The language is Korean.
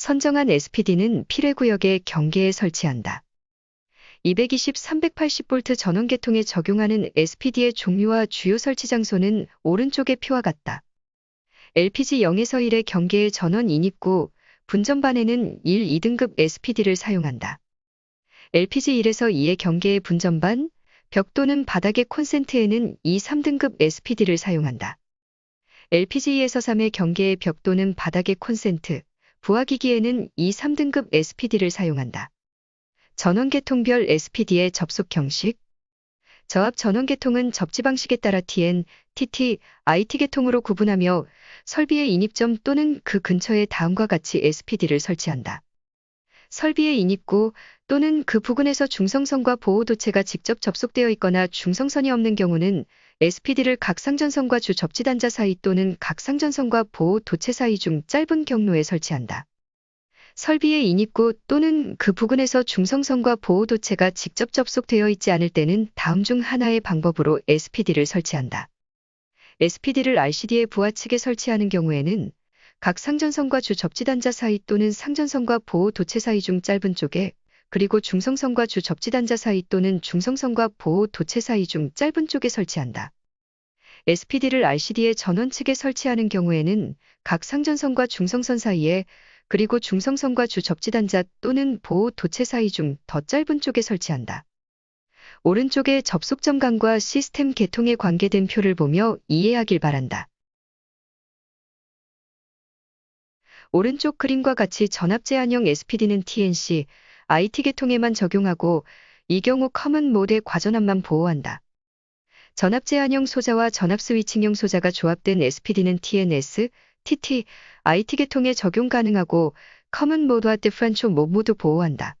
선정한 SPD는 필요구역의 경계에 설치한다. 220, 380V 전원계통에 적용하는 SPD의 종류와 주요 설치 장소는 오른쪽의 표와 같다. LPG 0에서 1의 경계의 전원 인입구, 분전반에는 1, 2등급 SPD를 사용한다. LPG 1에서 2의 경계의 분전반, 벽 또는 바닥의 콘센트에는 2, 3등급 SPD를 사용한다. LPG 2에서 3의 경계의 벽 또는 바닥의 콘센트, 부하기기에는 2, 3등급 SPD를 사용한다. 전원계통별 SPD의 접속 형식 저압 전원계통은 접지 방식에 따라 TN, TT, IT 계통으로 구분하며 설비의 인입점 또는 그 근처에 다음과 같이 SPD를 설치한다. 설비의 인입구 또는 그 부근에서 중성선과 보호도체가 직접 접속되어 있거나 중성선이 없는 경우는 SPD를 각 상전선과 주 접지단자 사이 또는 각 상전선과 보호 도체 사이 중 짧은 경로에 설치한다. 설비의 인입구 또는 그 부근에서 중성선과 보호 도체가 직접 접속되어 있지 않을 때는 다음 중 하나의 방법으로 SPD를 설치한다. SPD를 RCD의 부하 측에 설치하는 경우에는 각 상전선과 주 접지단자 사이 또는 상전선과 보호 도체 사이 중 짧은 쪽에 그리고 중성선과 주 접지단자 사이 또는 중성선과 보호 도체 사이 중 짧은 쪽에 설치한다. SPD를 RCD의 전원 측에 설치하는 경우에는 각 상전선과 중성선 사이에 그리고 중성선과 주 접지단자 또는 보호 도체 사이 중 더 짧은 쪽에 설치한다. 오른쪽의 접속점 간과 시스템 계통에 관계된 표를 보며 이해하길 바란다. 오른쪽 그림과 같이 전압 제한형 SPD는 TNC, IT 계통에만 적용하고 이 경우 커먼 모드의 과전압만 보호한다. 전압 제한형 소자와 전압 스위칭형 소자가 조합된 SPD는 TNS, TT, IT 계통에 적용 가능하고 커먼 모드와 디프런초 모드 모두 보호한다.